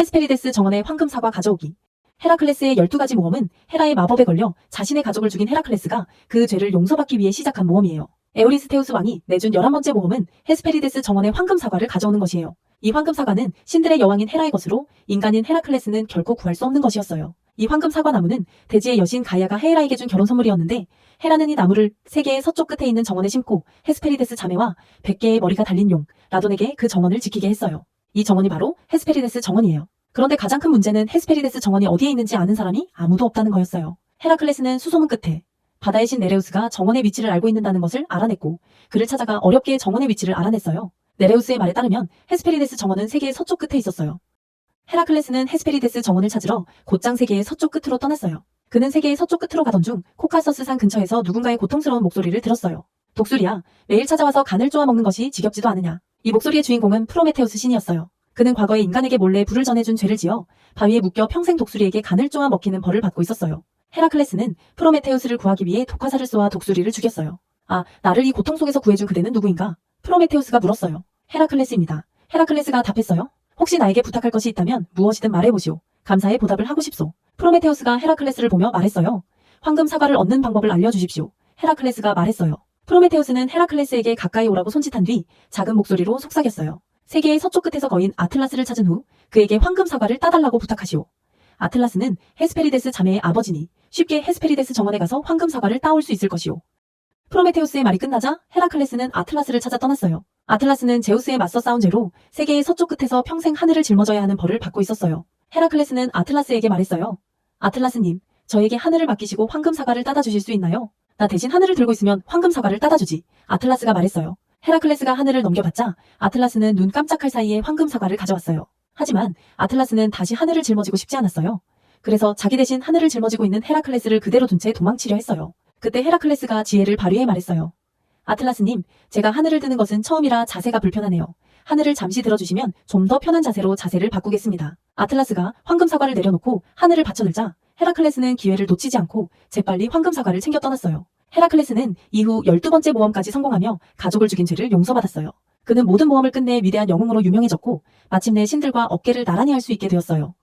헤스페리데스 정원의 황금 사과 가져오기. 헤라클레스의 12가지 모험은 헤라의 마법에 걸려 자신의 가족을 죽인 헤라클레스가 그 죄를 용서받기 위해 시작한 모험이에요. 에오리스테우스 왕이 내준 11번째 모험은 헤스페리데스 정원의 황금 사과를 가져오는 것이에요. 이 황금 사과는 신들의 여왕인 헤라의 것으로 인간인 헤라클레스는 결코 구할 수 없는 것이었어요. 이 황금 사과 나무는 대지의 여신 가야가 헤라에게 준 결혼 선물이었는데 헤라는 이 나무를 세계의 서쪽 끝에 있는 정원에 심고 헤스페리데스 자매와 100개의 머리가 달린 용 라돈에게 그 정원을 지키게 했어요. 이 정원이 바로 헤스페리데스 정원이에요. 그런데 가장 큰 문제는 헤스페리데스 정원이 어디에 있는지 아는 사람이 아무도 없다는 거였어요. 헤라클레스는 수소문 끝에 바다의 신 네레우스가 정원의 위치를 알고 있는다는 것을 알아냈고 그를 찾아가 어렵게 정원의 위치를 알아냈어요. 네레우스의 말에 따르면 헤스페리데스 정원은 세계의 서쪽 끝에 있었어요. 헤라클레스는 헤스페리데스 정원을 찾으러 곧장 세계의 서쪽 끝으로 떠났어요. 그는 세계의 서쪽 끝으로 가던 중 코카서스 산 근처에서 누군가의 고통스러운 목소리를 들었어요. 독수리야, 매일 찾아와서 간을 쪼아 먹는 것이 지겹지도 않으냐. 이 목소리의 주인공은 프로메테우스 신이었어요. 그는 과거에 인간에게 몰래 불을 전해준 죄를 지어 바위에 묶여 평생 독수리에게 간을 쪼아 먹히는 벌을 받고 있었어요. 헤라클레스는 프로메테우스를 구하기 위해 독화살을 쏘아 독수리를 죽였어요. 아, 나를 이 고통 속에서 구해준 그대는 누구인가? 프로메테우스가 물었어요. 헤라클레스입니다. 헤라클레스가 답했어요. 혹시 나에게 부탁할 것이 있다면 무엇이든 말해보시오. 감사의 보답을 하고 싶소. 프로메테우스가 헤라클레스를 보며 말했어요. 황금 사과를 얻는 방법을 알려주십시오. 헤라클레스가 말했어요. 프로메테우스는 헤라클레스에게 가까이 오라고 손짓한 뒤 작은 목소리로 속삭였어요. 세계의 서쪽 끝에서 거인 아틀라스를 찾은 후 그에게 황금 사과를 따달라고 부탁하시오. 아틀라스는 헤스페리데스 자매의 아버지니 쉽게 헤스페리데스 정원에 가서 황금 사과를 따올 수 있을 것이오. 프로메테우스의 말이 끝나자 헤라클레스는 아틀라스를 찾아 떠났어요. 아틀라스는 제우스에 맞서 싸운 죄로 세계의 서쪽 끝에서 평생 하늘을 짊어져야 하는 벌을 받고 있었어요. 헤라클레스는 아틀라스에게 말했어요. 아틀라스님, 저에게 하늘을 맡기시고 황금 사과를 따다 주실 수 있나요? 나 대신 하늘을 들고 있으면 황금 사과를 따다 주지. 아틀라스가 말했어요. 헤라클레스가 하늘을 넘겨받자 아틀라스는 눈 깜짝할 사이에 황금 사과를 가져왔어요. 하지만 아틀라스는 다시 하늘을 짊어지고 싶지 않았어요. 그래서 자기 대신 하늘을 짊어지고 있는 헤라클레스를 그대로 둔 채 도망치려 했어요. 그때 헤라클레스가 지혜를 발휘해 말했어요. 아틀라스님, 제가 하늘을 드는 것은 처음이라 자세가 불편하네요. 하늘을 잠시 들어주시면 좀 더 편한 자세로 자세를 바꾸겠습니다. 아틀라스가 황금 사과를 내려놓고 하늘을 받쳐들자 헤라클레스는 기회를 놓치지 않고 재빨리 황금 사과를 챙겨 떠났어요. 헤라클레스는 이후 12번째 모험까지 성공하며 가족을 죽인 죄를 용서받았어요. 그는 모든 모험을 끝내 위대한 영웅으로 유명해졌고 마침내 신들과 어깨를 나란히 할 수 있게 되었어요.